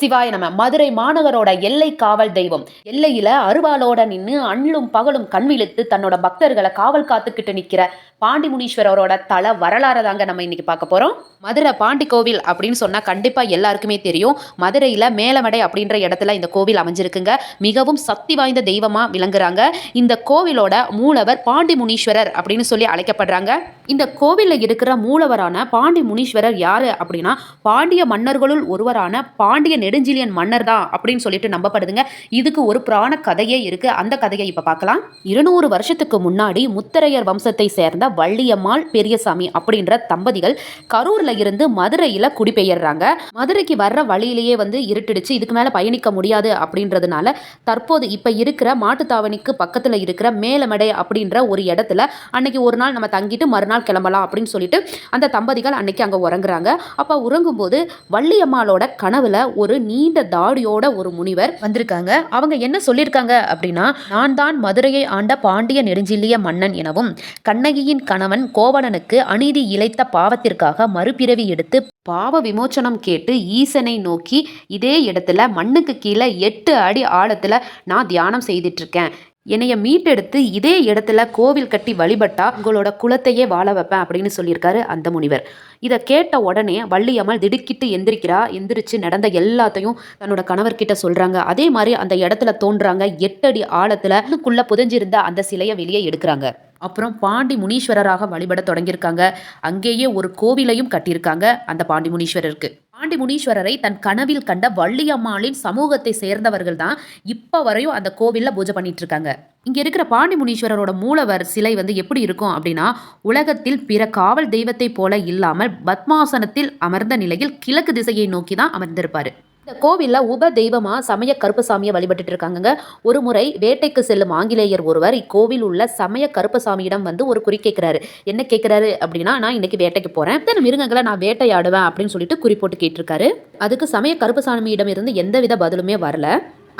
சிவாய நம்ம மதுரை மாநகரோட எல்லை காவல் தெய்வம். எல்லையில அருவாளோட நின்று அண்ணும் பகலும் கண்விழித்து தன்னோட பக்தர்களை காவல் காத்துக்கிட்டு நிக்கிற பாண்டி முனீஸ்வரரோட தல வரலாறு தாங்க நம்ம இன்னைக்கு பார்க்க போறோம். மதுரை பாண்டி கோவில் அப்படின்னு சொன்னா கண்டிப்பா எல்லாருக்குமே தெரியும். மதுரையில மேலமடை அப்படின்ற இடத்துல இந்த கோவில் அமைஞ்சிருக்குங்க. மிகவும் சக்தி வாய்ந்த தெய்வமா விளங்குறாங்க. இந்த கோவிலோட மூலவர் பாண்டி முனீஸ்வரர் அப்படின்னு சொல்லி அழைக்கப்படுறாங்க. இந்த கோவிலில் இருக்கிற மூலவரான பாண்டி முனீஸ்வரர் யாரு அப்படின்னா பாண்டிய மன்னர்களுள் ஒருவரான பாண்டிய நெடுஞ்சிலியன் மன்னர் தான் அப்படின்னு சொல்லிட்டு நம்பப்படுதுங்க. இதுக்கு ஒரு புராண கதையே இருக்கு. அந்த கதையை இப்ப பார்க்கலாம். இருநூறு வருஷத்துக்கு முன்னாடி முத்தரையர் வம்சத்தை சேர்ந்த வள்ளியம்மாள் பெரியசாமி அப்படின்ற தம்பதிகள் கரூர்ல இருந்து மதுரையில குடிபெயர்றாங்க. மதுரைக்கு வர்ற வழியிலேயே வந்து இருட்டிடுச்சு. இதுக்கு மேல பயணிக்க முடியாது அப்படின்றதுனால தற்போது இப்ப இருக்கிற மாட்டுத்தாவணிக்கு பக்கத்துல இருக்கிற மேலமடை அப்படின்ற ஒரு இடத்துல அன்னைக்கு ஒரு நாள் நம்ம தங்கிட்டு மறுநாள் கிளம்பலாம் அப்படின்னு சொல்லிட்டு அந்த தம்பதிகள் அன்னைக்கு அங்க உறங்குறாங்க. அப்ப உறங்கும்போது வள்ளியம்மாளோட கனவுல ஒரு நீண்ட தாடியோட ஒரு முனிவர் வந்திருக்காங்க. அவங்க என்ன சொல்லியிருக்காங்க அப்படின்னா நான் தான் மதுரையை ஆண்ட பாண்டிய நெடுஞ்சில்லிய மன்னன் எனவும் கண்ணகியின் கணவன் கோவலனுக்கு அநீதி இழைத்த பாவத்திற்காக மறுபிறவி எடுத்து பாவ விமோச்சனம் கேட்டு ஈசனை நோக்கி இதே இடத்துல மண்ணுக்கு கீழே எட்டு அடி ஆழத்துல நான் தியானம் செய்துட்டு இருக்கேன். என்னைய மீட்டெடுத்து இதே இடத்துல கோவில் கட்டி வழிபட்டா உங்களோட குலத்தையே வாழ வைப்பேன் அப்படின்னு சொல்லியிருக்காரு அந்த முனிவர். இதை கேட்ட உடனே வள்ளியம்மாள் திடுக்கிட்டு எந்திரிக்கிறா. எந்திரிச்சு நடந்த எல்லாத்தையும் தன்னோட கணவர்கிட்ட சொல்றாங்க. அதே மாதிரி அந்த இடத்துல தோன்றாங்க எட்டடி ஆழத்துல அதுக்குள்ள புதைஞ்சிருந்த அந்த சிலையை வெளியே எடுக்கிறாங்க. அப்புறம் பாண்டி முனீஸ்வரராக வழிபட தொடங்கியிருக்காங்க. அங்கேயே ஒரு கோவிலையும் கட்டியிருக்காங்க அந்த பாண்டி முனீஸ்வரருக்கு. பாண்டி முனீஸ்வரரை தன் கனவில் கண்ட வள்ளியம்மாளின் சமூகத்தை சேர்ந்தவர்கள் தான் இப்போ வரையும் அந்த கோவிலில் பூஜை பண்ணிட்டு இருக்காங்க இங்கே இருக்கிற பாண்டி முனீஸ்வரரோட மூலவர் சிலை வந்து எப்படி இருக்கும் அப்படின்னா உலகத்தில் பிற காவல் தெய்வத்தை போல இல்லாமல் பத்மாசனத்தில் அமர்ந்த நிலையில் கிழக்கு திசையை நோக்கி தான் அமர்ந்திருப்பாரு. இந்த கோவிலில் உப தெய்வமாக சமய கருப்பசாமியை வழிபட்டுட்டு இருக்காங்கங்க. ஒரு முறை வேட்டைக்கு செல்லும் ஆங்கிலேயர் ஒருவர் இக்கோவில் உள்ள சமய கருப்பசாமியிடம் வந்து ஒரு குறி கேட்குறாரு. என்ன கேட்குறாரு அப்படின்னா நான் இன்னைக்கு வேட்டைக்கு போகிறேன் இத்தனை மிருகங்களை நான் வேட்டையாடுவேன் அப்படின்னு சொல்லிட்டு குறி போட்டு கேட்டிருக்காரு. அதுக்கு சமய கருப்பசாமியிடம் இருந்து எந்தவித பதிலுமே வரல.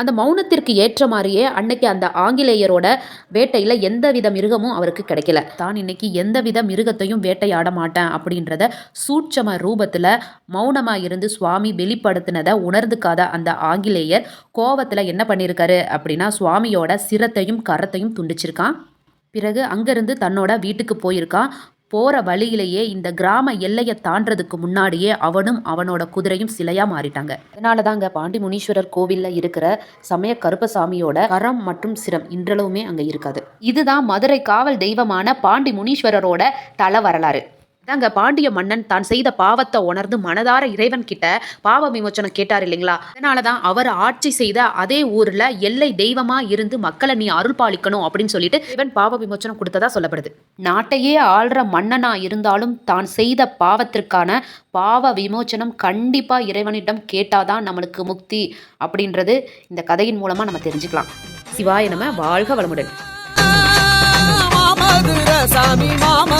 அந்த மௌனத்திற்கு ஏற்ற மாதிரியே அன்னைக்கு அந்த ஆங்கிலேயரோட வேட்டையில் எந்தவித மிருகமும் அவருக்கு கிடைக்கல. தான் இன்னைக்கு எந்தவித மிருகத்தையும் வேட்டையாட மாட்டேன் அப்படின்றத சூட்சம ரூபத்தில் மௌனமாக இருந்து சுவாமி வெளிப்படுத்தினதை உணர்ந்துக்காத அந்த ஆங்கிலேயர் கோவத்தில் என்ன பண்ணியிருக்காரு அப்படின்னா சுவாமியோட சிரத்தையும் கரத்தையும் துண்டிச்சிருக்கான். பிறகு அங்கேருந்து தன்னோட வீட்டுக்கு போயிருக்கான். போகிற வழியிலேயே இந்த கிராம எல்லையை தாண்டறதுக்கு முன்னாடியே அவனும் அவனோட குதிரையும் சிலையா மாறிட்டாங்க. அதனால தாங்க பாண்டி முனீஸ்வரர் கோவில்ல இருக்கிற சமய கருப்பசாமியோட கரம் மற்றும் சிரம் இன்றளவுமே அங்க இருக்காது. இதுதான் மதுரை காவல் தெய்வமான பாண்டி முனீஸ்வரரோட தல வரலாறு. தாங்க பாண்டிய மன்னன் தான் செய்த பாவத்தை உணர்ந்து மனதார இறைவன் கிட்ட பாவ விமோச்சனம் கேட்டார் இல்லைங்களா? அதனால தான் அவர் ஆட்சி செய்த அதே ஊர்ல எல்லை தெய்வமா இருந்து மக்களை நீ அருள் பாலிக்கணும் அப்படின்னு சொல்லிட்டு இவன் பாவ விமோச்சனம் கொடுத்ததா சொல்லப்படுது. நாட்டையே ஆள்ற மன்னனா இருந்தாலும் தான் செய்த பாவத்திற்கான பாவ விமோச்சனம் கண்டிப்பா இறைவனிடம் கேட்டாதான் நம்மளுக்கு முக்தி அப்படின்றது இந்த கதையின் மூலமா நம்ம தெரிஞ்சுக்கலாம். சிவாய நம்ம வாழ்க வளமுடன். சாமி மாம